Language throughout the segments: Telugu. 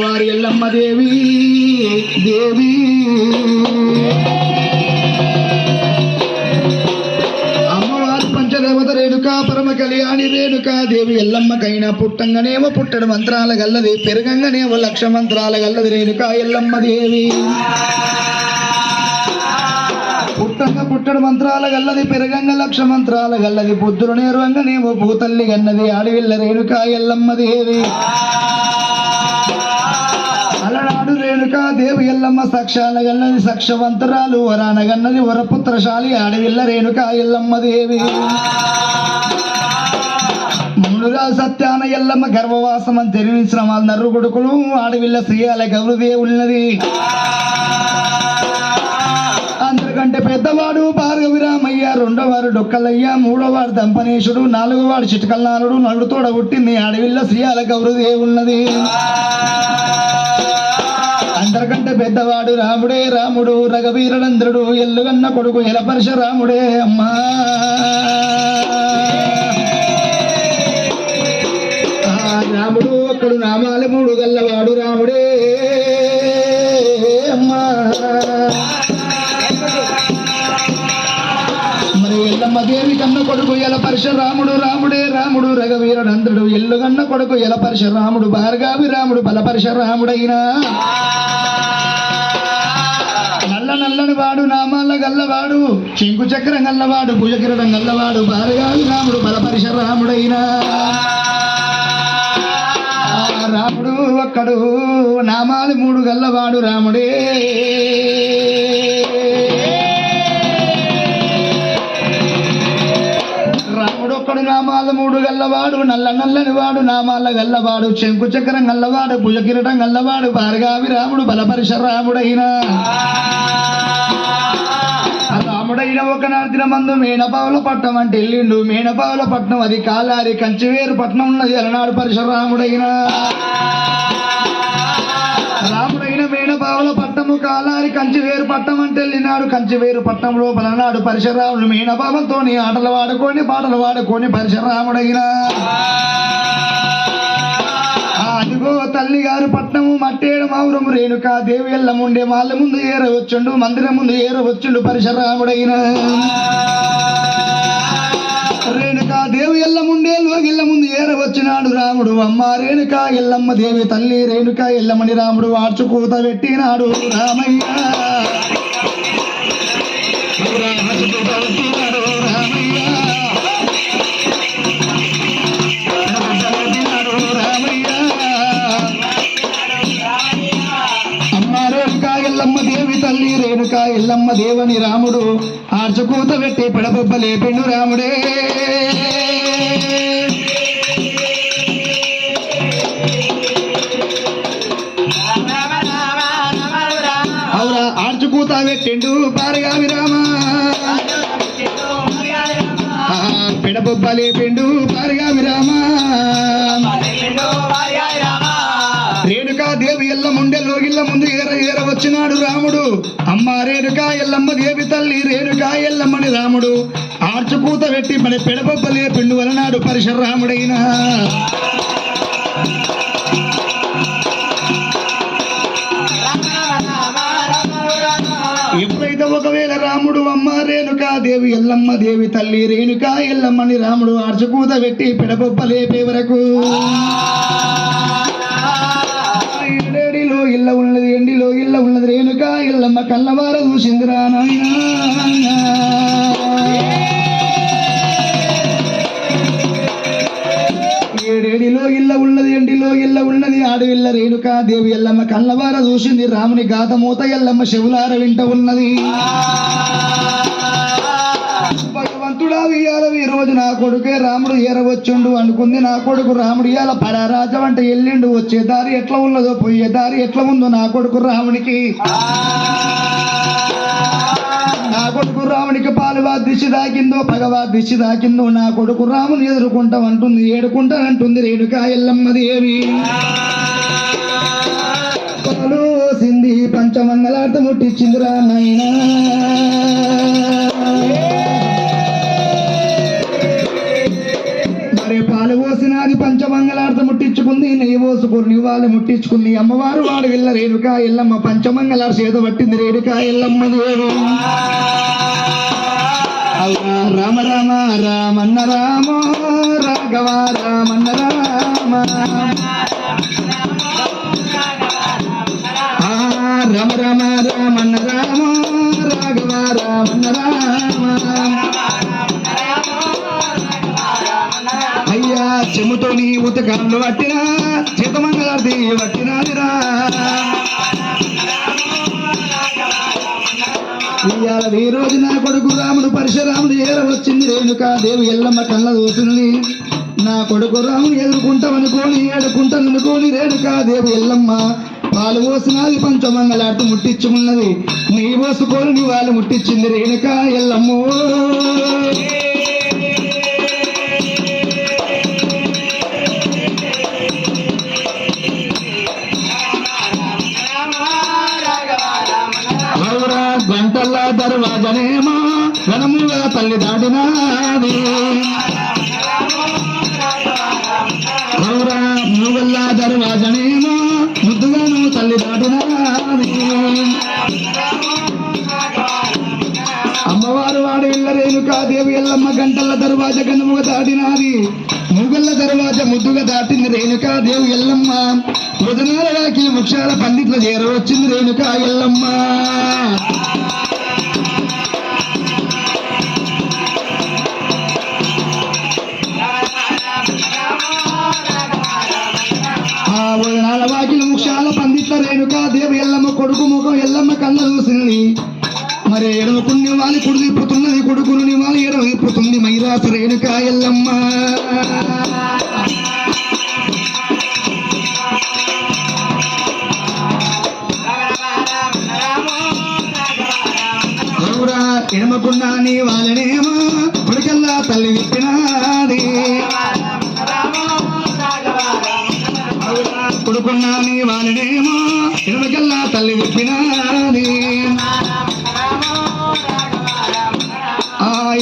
వారి ఎల్లమ్మ దేవి దేవి. అమ్మవారు పంచదేవత రేణుక పరమ కళ్యాణి రేణుక దేవి ఎల్లమ్మకైనా పుట్టంగానేమో పుట్టడు మంత్రాల గల్లది పెరగంగానేమో లక్ష మంత్రాల గల్లది రేణుక ఎల్లమ్మ దేవి. పుట్టంగా పుట్టడు మంత్రాల గల్లది పెరగంగ లక్ష మంత్రాల గల్లది పొద్దులు నేరువంగనేమో భూతల్లి గన్నది ఆడివిల్ల రేణుక ఎల్లమ్మ దేవి. అలనాడు ఎల్లమ్మ సాక్షాల గన్నది సక్షవంతరాలు వరాన గన్నది వరపుత్రశాలి ఆడవిల్ల రేణుకా ఎల్లమ్మ దేవి. మునుగా సత్యాన ఎల్లమ్మ గర్భవాసం అని తెలిసిన వాళ్ళ నర్రు కొడుకులు ఆడవిల్ల శ్రీయాల గౌరుదే ఉన్నది అందరికంటే పెద్దవాడు భార్గవిరామయ్య రెండోవారు డొక్కలయ్య మూడోవాడు దంపనేశుడు నాలుగోవాడు చిటకల్నారుడు నలుడు తోడ పుట్టింది ఆడవిల్ల శ్రీయాల గౌరుదే ఉన్నది అందరికంటే పెద్దవాడు రాముడే రాముడు రఘవీరనంద్రుడు ఎల్లుగన్న కొడుకు ఎలపరశ రాముడే అమ్మా. రాముడు ఒక్కడు నామాల మూడు గల్లవాడు రాముడే అమ్మా. మరి ఎల్లమ్మ దేవి కన్న కొడుకు ఎల పరశురాముడు రాముడే రాముడు రఘవీరనంద్రుడు ఎల్లుగన్న కొడుకు ఎల పరశురాముడు భార్గావి రాముడు బలపరశ పరశురాముడైనా వాడు నామాల గల్లవాడు చింకు చక్రం గల్లవాడు భుజకిరడం గల్లవాడు భారగావి రాముడు బల పరశురాముడైనా రాముడు ఒక్కడు నామాలు మూడు గల్లవాడు రాముడే. రాముడు ఒక్కడు నామాల మూడు గల్లవాడు నల్ల నల్లని వాడు నామాల గల్లవాడు చెంకు చక్రం గల్లవాడు భుజకిరటం గల్లవాడు భార్గావి రాముడు బలపరిశ రాముడైనా రాముడైన ఒకనాడు దినమందు మేనపావుల పట్నం అంటే వెళ్ళిండు మేనపావుల పట్నం అది కాలారి కంచివేరు పట్నం ఉన్నది అలనాడు పరశురాముడైన రాముడైన. మేనపావుల పట్టము కాలారి కంచివేరు పట్టణం అంటే వెళ్ళినాడు కంచివేరు పట్టం లోపల నాడు పరశురాముడు మేనపావులతోని ఆటలు వాడుకొని పాటలు వాడుకొని పరశురాముడైన అదిగో గారు పట్నము మట్టేడు మావురము రేణుక దేవి ఎల్లముండే మాళ్ళ ముందు ఏరవచ్చుండు మందిరం ముందు ఏరవచ్చుండు పరిశరాముడైన. రేణుక దేవి ఎల్లముండే లోగిల్ల ముందు ఏరవచ్చినాడు రాముడు. అమ్మ రేణుకా ఎల్లమ్మ దేవి తల్లి రేణుక ఎల్లమని రాముడు వార్చు కూత పెట్టినాడు రామయ్య. రేణుకా ఎల్లమ్మ దేవని రాముడు ఆర్చకూత పెట్టి పిడబొబ్బ లేపిండు రాముడే. అవురా ఆర్చకూత పెట్టిండు పారగావి రామ. పిడబొబ్బ లేపిండు పారగావి రామ. రేణుకా దేవి ఎల్లముండె లోగిల్ల ముందు ఏర వచ్చినాడు రాముడు. అమ్మ రేణుకా ఎల్లమ్మ దేవి తల్లి రేణుకా ఎల్లమ్మని రాముడు. ఆర్చుకూత పెట్టి మన పెడబొబ్బలే పిండు వలనాడు పరశురాముడైనా ఎప్పుడైతే ఒకవేళ రాముడు అమ్మ రేణుకా దేవి ఎల్లమ్మ దేవి తల్లి రేణుకా ఎల్లమ్మని రాముడు ఆర్చుకూత పెట్టి పెడబొబ్బ లేపే వరకు ఇళ్ళ ఉన్నది ఎండిలో ఇళ్ళ ఉన్నది రేణుక ఇళ్ళమ్మ కళ్ళవార చూసిందిరా నాయనా. ఏడేడిలో ఇల్ల ఉన్నది ఎండిలో ఇల్ల ఉన్నది ఆడవిల్ల రేణుక దేవి ఎల్లమ్మ కళ్ళవార చూసింది. రాముని గాత మూత ఎల్లమ్మ శివులార వింట ఉన్నది. భగవంతుడా ఇయ్యాల ఈ రోజు నా కొడుకే రాముడు ఏరవచ్చుండు అనుకుంది. నా కొడుకు రాముడు ఇయ్యాల పరారాజం అంటే ఎల్లిండు వచ్చే దారి ఎట్లా ఉన్నదో పోయే దారి ఎట్లా ఉందో నా కొడుకు రామునికి. నా కొడుకు రామునికి పాలువా దిశ దాకిందో పగవా దిశ దాకిందో నా కొడుకు రాముని ఎదుర్కొంటాం అంటుంది ఏడుకుంటానంటుంది రేడుకా ఎల్లమ్మ దేవి పాలు సింది పంచమంగళార్థ ముట్టించిందిరా నాయనా. పోసుకొని వాళ్ళు ముట్టించుకుంది. అమ్మవారు వాడు వెళ్ళ రేణుక ఎల్లమ్మ పంచమంగళ సేద పట్టింది రేణుక ఎల్లమ్మ దేవి రామ రామ రామన్న రామ రాఘవ రామన్న రామ. రామ రామ రామన్న రామ రాఘవ రామన్న రామ. ఉతకాలు పట్టినా చేతమంగళార్ది పట్టినాదిరా ఇవాళ ఈ రోజు నా కొడుకు రాముడు పరశురాముడు ఏర వచ్చింది రేణుకా ఎల్లమ్మ కళ్ళ చూసింది నా కొడుకు రాముడు ఎదుర్కొంటామనుకోని ఏడుకుంటాననుకోని రేణుకా దేవి ఎల్లమ్మ పాలు పోసినది పంచమంగళాడుతూ ముట్టించుకున్నది నీ పోసుకోని నీ వాళ్ళు ముట్టించింది రేణుకా ఎల్లమ్మో. దర్వాజనేమో ఘనముగా తల్లి దాటినాది. అవురా మూగల్ల దర్వాజనేమో ముద్దుగాను తల్లి దాటినాది. అమ్మవారు వాడు ఇళ్ళ రేణుకా దేవి ఎల్లమ్మ గంటల దర్వాజ గనుముగా దాటినాది. మూగల్ల దర్వాజ ముద్దుగా దాటింది రేణుకా దేవు ఎల్లమ్మ. వదనాల వృక్షాల పండిట్ల చేరవచ్చింది రేణుకా ఎల్లమ్మ. అలవాకిల వాకిలి వృక్షాల పండిట్ల రేణుకా దేవి ఎల్లమ్మ కొడుకు ముఖం ఎల్లమ్మ కళ్ళ చూసింది. మరి ఎడవకుని వాలి కుడి తిప్పుతున్నది కొడుకుని వాళ్ళు ఎడవ మైరాస రేణుకా ఎల్లమ్మ. అవురా కొడుకున్నా నీ తల్లి ఒప్పినాని.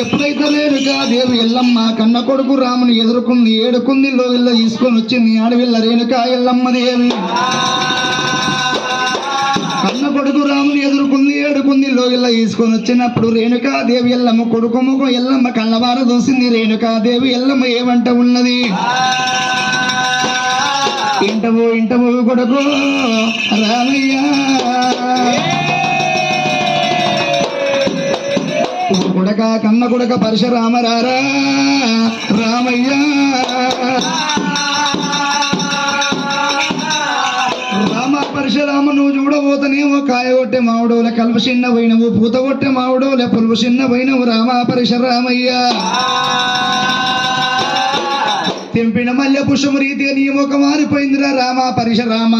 ఎప్పుడైతే లేరుగా దేవి ఎల్లమ్మ కన్న కొడుకు రాముని ఎదుర్కొంది ఏడుకుంది లోగిల్లో తీసుకొని వచ్చింది ఆడవిల్ల రేణుక ఎల్లమ్మ దేవి. కన్న కొడుకు రాముని ఎదుర్కొంది ఏడుకుంది లోగిల్ల తీసుకొని వచ్చినప్పుడు రేణుకా దేవి ఎల్లమ్మ కొడుకు ముఖం ఎల్లమ్మ కళ్ళవార దూసింది. రేణుకా దేవి ఎల్లమ్మ ఏమంట ఉన్నది? ఇంటవు ఇంటవు కొడుకు రామయ్య. కొడక కన్న కొడక పరశురామరారా రామయ్య. రామ పరశురామ నువ్వు చూడబోతనేమో కాయ కొట్టే కలుపు చిన్న పోయినవు పూత కొట్టే మావుడోల పులుపు చిన్న పోయినవు రామా పరశురామయ్య. తెంపిన మల్లె పుష్పం రీతిగా నీ ముఖం మారిపోయిందిరా రామ పరిశరామ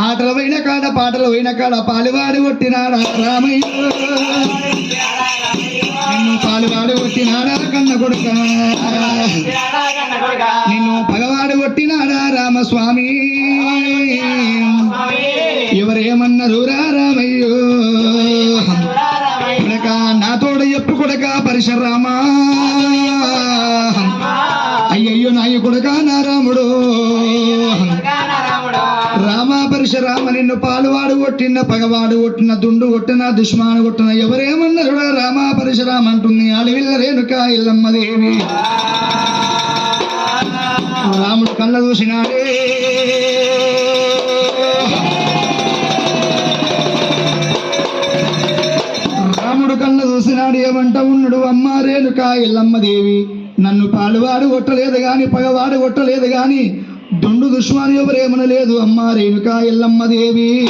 ఆటలు పోయిన కాడ పాటలు పోయిన కాడ పాలువాడి కొట్టినాడా రామయ్య? నిన్ను పాలువాడు కొట్టినాడా కన్న కొడుక? నిన్ను పగవాడు కొట్టినాడా రామస్వామి? కొట్టిన పగవాడు కొట్టిన దుండు కొట్టిన దుష్మాను కొట్టిన ఎవరేమన్నారు రామ పరశురామ అంటుంది. అడవిల్ల రేణుక ఇల్లమ్మ దేవి. రాముడు కళ్ళ చూసినాడే. రాముడు కళ్ళ చూసినాడు ఏమంట ఉన్నాడు అమ్మ రేణుక ఇల్లమ్మ దేవి. నన్ను పాలువాడు కొట్టలేదు కానీ పగవాడు కొట్టలేదు కానీ దుండు దుష్మాను ఎవరేమనలేదు అమ్మ రేణుకా ఎల్లమ్మ దేవి.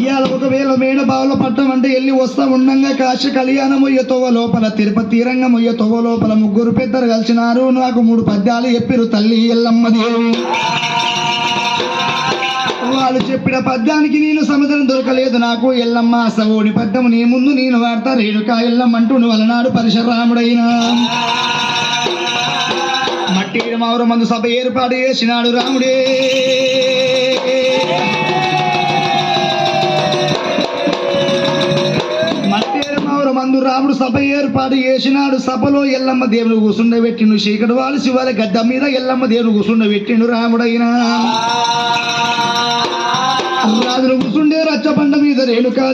ఇవాళ ఒకవేళ మేడ బావుల పట్టం అంటే వెళ్ళి వస్తా ఉండంగా కాశీ కళ్యాణం తొవ తోవ లోపల తిరుపతి రంగమయ్య తొవ తోవ లోపల ముగ్గురు పెద్దలు కలిసినారు. నాకు మూడు పద్యాలు చెప్పిరు తల్లి ఎల్లమ్మ దేవి. వాళ్ళు చెప్పిన పద్యానికి నేను సముద్రం దొరకలేదు. నాకు ఎల్లమ్మ సవోని పద్యము నీ ముందు నేను వాడతా. రేణుకా ఎల్లమ్మ అంటూ నువ్వు అలనాడు పరశురాముడైన మట్టి మందు సభ ఏర్పాటు చేసినాడు రాముడే. మందు రాముడు సభ ఏర్పాటు చేసినాడు. సభలో ఎల్లమ్మ దేవుని కూసుండబెట్టిండు చీకటి వాళ్ళు శివాల గద్ద మీద ఎల్లమ్మ దేవుని కూసుండబెట్టిండు రాముడైనా. రాజులు కూసుండే రచ్చబండ మీద రేణుకా